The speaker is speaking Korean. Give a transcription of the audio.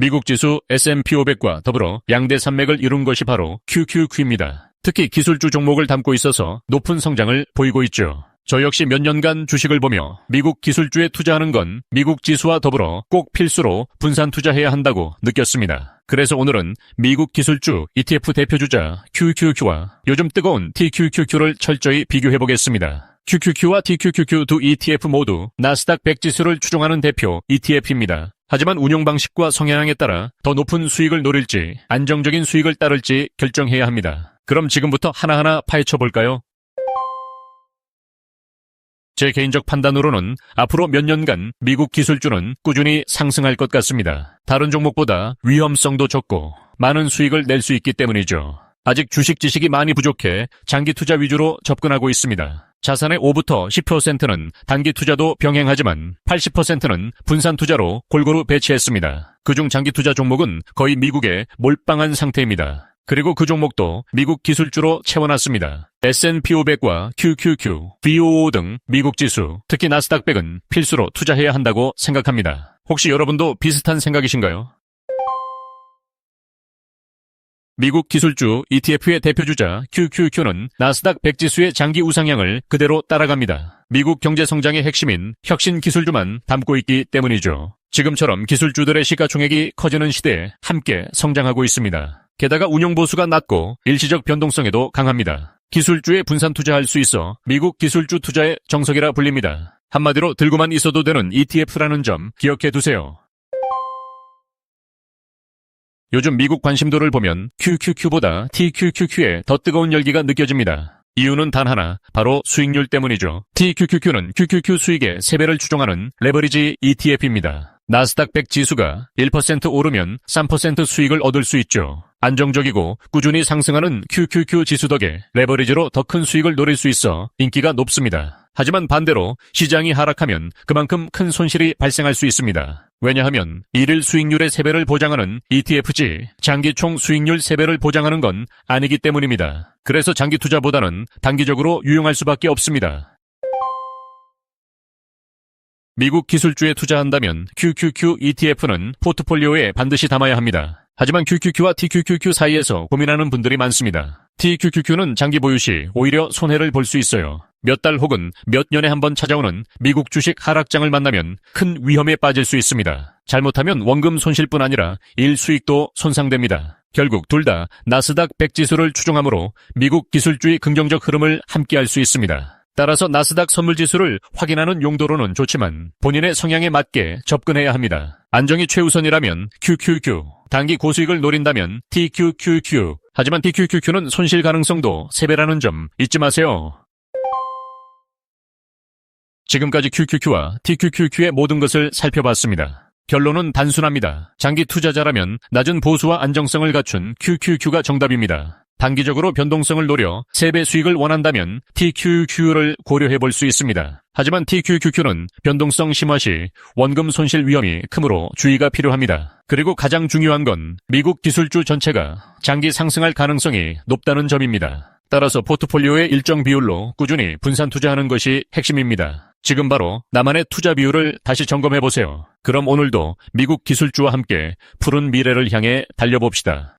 미국 지수 S&P 500과 더불어 양대 산맥을 이룬 것이 바로 QQQ입니다. 특히 기술주 종목을 담고 있어서 높은 성장을 보이고 있죠. 저 역시 몇 년간 주식을 보며 미국 기술주에 투자하는 건 미국 지수와 더불어 꼭 필수로 분산 투자해야 한다고 느꼈습니다. 그래서 오늘은 미국 기술주 ETF 대표주자 QQQ와 요즘 뜨거운 TQQQ를 철저히 비교해 보겠습니다. QQQ와 TQQQ 두 ETF 모두 나스닥 100 지수를 추종하는 대표 ETF입니다. 하지만 운용 방식과 성향에 따라 더 높은 수익을 노릴지 안정적인 수익을 따를지 결정해야 합니다. 그럼 지금부터 하나하나 파헤쳐 볼까요? 제 개인적 판단으로는 앞으로 몇 년간 미국 기술주는 꾸준히 상승할 것 같습니다. 다른 종목보다 위험성도 적고 많은 수익을 낼 수 있기 때문이죠. 아직 주식 지식이 많이 부족해 장기 투자 위주로 접근하고 있습니다. 자산의 5부터 10%는 단기 투자도 병행하지만 80%는 분산 투자로 골고루 배치했습니다. 그중 장기 투자 종목은 거의 미국에 몰빵한 상태입니다. 그리고 그 종목도 미국 기술주로 채워놨습니다. S&P 500과 QQQ, BOO 등 미국 지수, 특히 나스닥 100은 필수로 투자해야 한다고 생각합니다. 혹시 여러분도 비슷한 생각이신가요? 미국 기술주 ETF의 대표주자 QQQ는 나스닥 100 지수의 장기 우상향을 그대로 따라갑니다. 미국 경제 성장의 핵심인 혁신 기술주만 담고 있기 때문이죠. 지금처럼 기술주들의 시가총액이 커지는 시대에 함께 성장하고 있습니다. 게다가 운용 보수가 낮고 일시적 변동성에도 강합니다. 기술주에 분산 투자할 수 있어 미국 기술주 투자의 정석이라 불립니다. 한마디로 들고만 있어도 되는 ETF라는 점 기억해 두세요. 요즘 미국 관심도를 보면 QQQ보다 TQQQ에 더 뜨거운 열기가 느껴집니다. 이유는 단 하나, 바로 수익률 때문이죠. TQQQ는 QQQ 수익의 3배를 추종하는 레버리지 ETF입니다. 나스닥 100 지수가 1% 오르면 3% 수익을 얻을 수 있죠. 안정적이고 꾸준히 상승하는 QQQ 지수 덕에 레버리지로 더 큰 수익을 노릴 수 있어 인기가 높습니다. 하지만 반대로 시장이 하락하면 그만큼 큰 손실이 발생할 수 있습니다. 왜냐하면 일일 수익률의 3배를 보장하는 ETF지 장기 총 수익률 3배를 보장하는 건 아니기 때문입니다. 그래서 장기 투자보다는 단기적으로 유용할 수밖에 없습니다. 미국 기술주에 투자한다면 QQQ ETF는 포트폴리오에 반드시 담아야 합니다. 하지만 QQQ와 TQQQ 사이에서 고민하는 분들이 많습니다. TQQQ는 장기 보유 시 오히려 손해를 볼 수 있어요. 몇 달 혹은 몇 년에 한 번 찾아오는 미국 주식 하락장을 만나면 큰 위험에 빠질 수 있습니다. 잘못하면 원금 손실뿐 아니라 일 수익도 손상됩니다. 결국 둘 다 나스닥 100 지수를 추종하므로 미국 기술주의 긍정적 흐름을 함께할 수 있습니다. 따라서 나스닥 선물 지수를 확인하는 용도로는 좋지만 본인의 성향에 맞게 접근해야 합니다. 안정이 최우선이라면 QQQ, 단기 고수익을 노린다면 TQQQ. 하지만 TQQQ는 손실 가능성도 3배라는 점 잊지 마세요. 지금까지 QQQ와 TQQQ의 모든 것을 살펴봤습니다. 결론은 단순합니다. 장기 투자자라면 낮은 보수와 안정성을 갖춘 QQQ가 정답입니다. 단기적으로 변동성을 노려 3배 수익을 원한다면 TQQ를 고려해 볼 수 있습니다. 하지만 TQQQ는 변동성 심화 시 원금 손실 위험이 크므로 주의가 필요합니다. 그리고 가장 중요한 건 미국 기술주 전체가 장기 상승할 가능성이 높다는 점입니다. 따라서 포트폴리오의 일정 비율로 꾸준히 분산 투자하는 것이 핵심입니다. 지금 바로 나만의 투자 비율을 다시 점검해 보세요. 그럼 오늘도 미국 기술주와 함께 푸른 미래를 향해 달려봅시다.